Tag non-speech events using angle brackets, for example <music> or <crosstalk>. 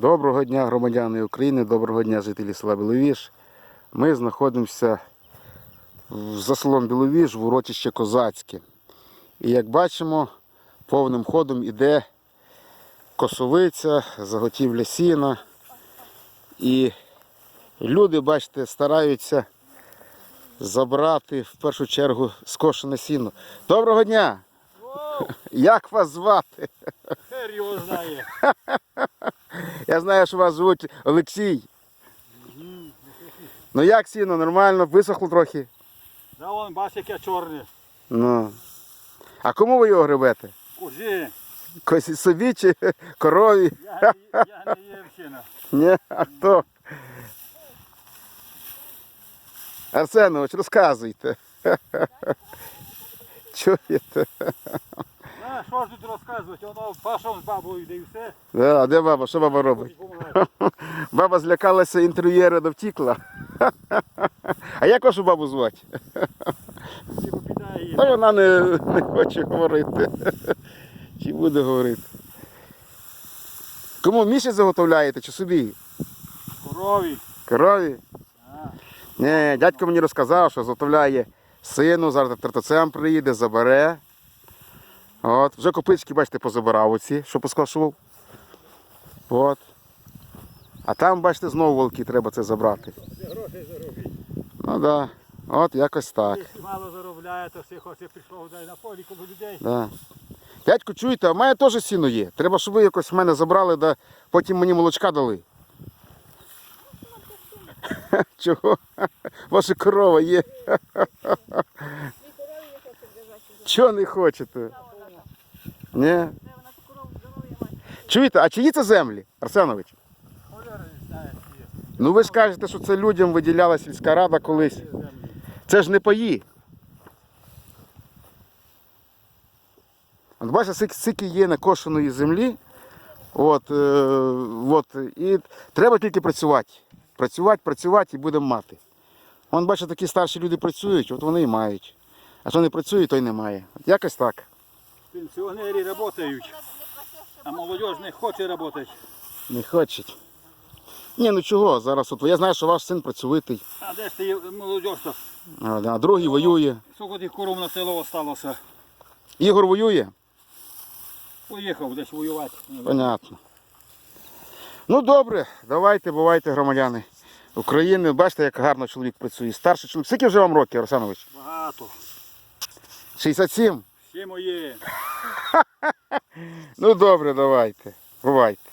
Доброго дня, громадяни України, доброго дня, жителі села Біловіж. Ми знаходимося за селом Біловіж в урочище Козацьке. І як бачимо, повним ходом іде косовиця, заготівля сіна. І люди, бачите, стараються забрати в першу чергу скошене сіно. Доброго дня! Як вас звати? Хер його знає. <laughs> Я знаю, що вас звуть Олексій. Ну як сіно, нормально, висохло трохи. Да вон бач, яке чорне. Ну. А кому ви його гребете? Кужі. Косі собі чи корові? Я, не- я не є вчина. Ні, а хто? Арсенович, розказуйте. <laughs> Чуєте? Тут розказувати? Воно пашом з бабою йде і все. Да, а де баба? Що баба робить? Баба злякалася інтерв'єра да втікла. А як вашу бабу звати? Та вона не, не хоче говорити. Чи буде говорити? Кому місяць заготовляєте чи собі? Корові. Корові? Ні, дядько мені розказав, що заготовляє сину, зараз тертоцем приїде, забере. От. Вже копички, бачите, позабирав оці, що поскошував. От. А там, бачите, знову волки треба це забрати. Гроші заробіть. Ну так. Да. От якось так. Якщо мало заробляє, то всі хоче дай на полі коло людей. Да. Дядько, чуєте, а в мене теж сіно є. Треба, щоб ви якось в мене забрали, да потім мені молочка дали. Чого? Ваша корова є. Чого не хочете? Ні. Чуєте, а чиї це землі, Арсенович? Ну ви ж кажете, що це людям виділяла сільська рада колись. Це ж не паї. От бачите, скільки- є накошеної землі. От, е, от, і треба тільки працювати. Працювати, працювати і будемо мати. Вон, бачите, такі старші люди працюють, от вони і мають. А хто не працює, той не має. От якось так. Пенсіонери працюють, а молодь не хоче працювати. Не хочуть. Ні, ну чого, зараз от я знаю, що ваш син працьовитий, А де ж ти молодь? то? а а другий воює. Скільки тих коров на село осталося? Ігор воює? Поїхав десь воювати. Понятно. Ну добре, давайте, бувайте, громадяни України. Бачите, як гарно чоловік працює. Старший чоловік. Скільки вже вам років, Арсенович? Багато. 67? Всі мої. <laughs> Ну добре, давайте. Бувайте.